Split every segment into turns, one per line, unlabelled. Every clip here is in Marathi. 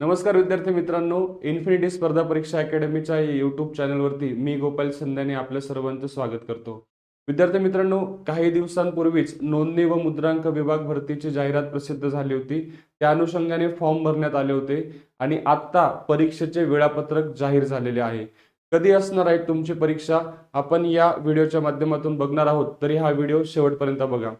नमस्कार विद्यार्थी मित्रांनो इन्फिनिटी स्पर्धा परीक्षा अकॅडमीच्या यूट्यूब चॅनलवरती मी गोपाल संध्याने आपल्या सर्वांचं स्वागत करतो. विद्यार्थी मित्रांनो काही दिवसांपूर्वीच नोंदणी व मुद्रांक विभाग भरतीची जाहिरात प्रसिद्ध झाली होती. त्या अनुषंगाने फॉर्म भरण्यात आले होते आणि आत्ता परीक्षेचे वेळापत्रक जाहीर झालेले आहे. कधी असणार आहे तुमची परीक्षा? आपण या व्हिडिओच्या माध्यमातून बघणार आहोत तरी हा व्हिडिओ शेवटपर्यंत बघा.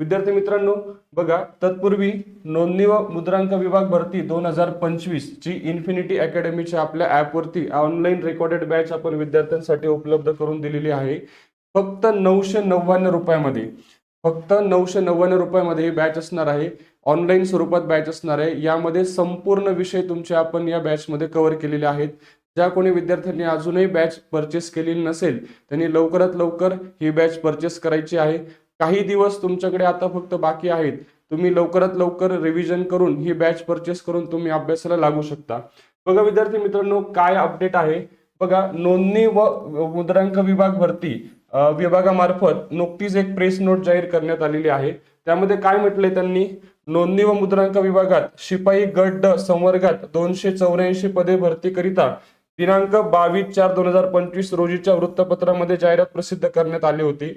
विद्यार्थी मित्रांनो बघा तत्पूर्वी नोंदणी व मुद्रांक विभाग भरती दोन हजार पंचवीस ची इन्फिनिटी अकॅडमीच्या आपल्या ॲपवरती ऑनलाईन रेकॉर्डेड बॅच आपण विद्यार्थ्यांसाठी उपलब्ध करून दिलेली आहे. फक्त नऊशे नव्याण्णव रुपयामध्ये फक्त नऊशे नव्याण्णव रुपयामध्ये ही बॅच असणार आहे. ऑनलाईन स्वरूपात बॅच असणार आहे. यामध्ये संपूर्ण विषय तुमचे आपण या बॅचमध्ये कव्हर केलेले आहेत. ज्या कोणी विद्यार्थ्यांनी अजूनही बॅच परचेस केलेली नसेल त्यांनी लवकरात लवकर ही बॅच परचेस करायची आहे. काही दिवस तुमच्याकडे आता फक्त बाकी आहेत. तुम्ही लवकरात लवकर रिव्हिजन करून ही बॅच परचेस करून तुम्ही अभ्यासाला लागू शकता. बघा विद्यार्थी मित्रांनो काय अपडेट आहे? बघा नोंदणी व मुद्रांक विभाग भरती विभागामार्फत नुकतीच एक प्रेस नोट जाहीर करण्यात आलेली आहे. त्यामध्ये काय म्हटले त्यांनी? नोंदणी व मुद्रांक विभागात शिपाई गट ड संवर्गात दोनशे चौऱ्याऐंशी पदे भरतीकरिता दिनांक बावीस चार दोन हजार पंचवीस रोजीच्या वृत्तपत्रामध्ये जाहिरात प्रसिद्ध करण्यात आली होती.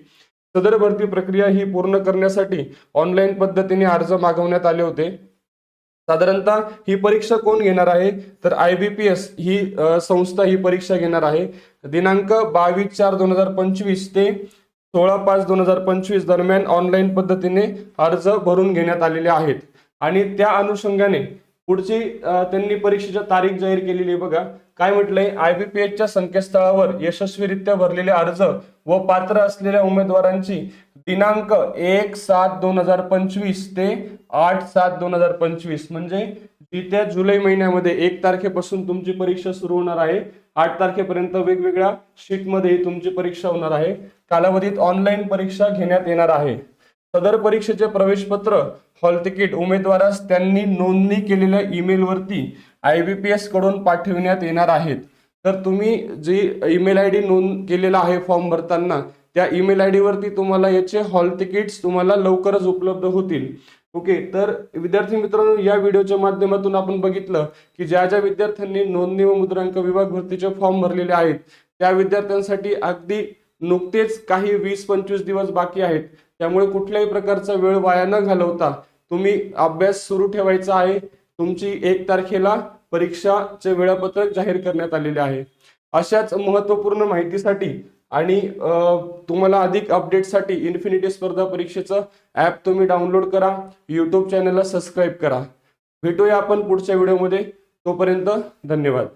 सदर भरती प्रक्रिया ही पूर्ण करण्यासाठी ऑनलाईन पद्धतीने अर्ज मागवण्यात आले होते. साधारणतः ही परीक्षा कोण घेणार आहे? तर आय बी पी एस ही संस्था ही परीक्षा घेणार आहे. दिनांक बावीस चार दोन हजार पंचवीस ते सोळा पाच दोन हजार पंचवीस दरम्यान ऑनलाईन पद्धतीने अर्ज भरून घेण्यात आलेले आहेत. आणि त्या अनुषंगाने पुढची त्यांनी परीक्षेच्या तारीख जाहीर केलेली आहे बघा. काय म्हटलंय? आय बी पी संकेतस्थळावर यशस्वीरित्या भरलेले अर्ज व पात्र असलेल्या उमेदवारांची दिनांक एक सात दोन हजार पंचवीस ते आठ सात दोन हजार पंचवीस. म्हणजे येत्या जुलै महिन्यामध्ये एक तारखेपासून तुमची परीक्षा सुरू होणार आहे. आठ तारखेपर्यंत वेगवेगळ्या शीटमध्ये तुमची परीक्षा होणार आहे. कालावधीत ऑनलाईन परीक्षा घेण्यात येणार आहे. सदर परीक्षेचे प्रवेशपत्र हॉल तिकीट उमेदवारास त्यांनी नोंदणी केलेल्या ईमेलवरती आय बी पी एसकडून पाठविण्यात येणार आहेत. तर तुम्ही जी ईमेल आय डी नोंद केलेला आहे फॉर्म भरताना त्या ईमेल आय डीवरती तुम्हाला याचे हॉल तिकीट्स तुम्हाला लवकरच उपलब्ध होतील. ओके तर विद्यार्थी मित्रांनो या व्हिडिओच्या माध्यमातून आपण बघितलं की ज्या ज्या विद्यार्थ्यांनी नोंदणी व मुद्रांक विभाग भरतीचे फॉर्म भरलेले आहेत त्या विद्यार्थ्यांसाठी अगदी नुकतेच काही वीस पंचवीस दिवस बाकी आहेत. त्यामुळे कुठल्याही प्रकारचा वेळ वाया न घालवता तुम्ही अभ्यास सुरू ठेवायचा आहे. तुमची एक तारखेला परीक्षाचे वेळापत्रक जाहीर करण्यात आलेले आहे. अशाच महत्त्वपूर्ण माहितीसाठी आणि तुम्हाला अधिक अपडेटसाठी इन्फिनिटी स्पर्धा परीक्षेचं ॲप तुम्ही डाउनलोड करा. यूट्यूब चॅनलला सबस्क्राईब करा. भेटूया आपण पुढच्या व्हिडिओमध्ये. तोपर्यंत धन्यवाद.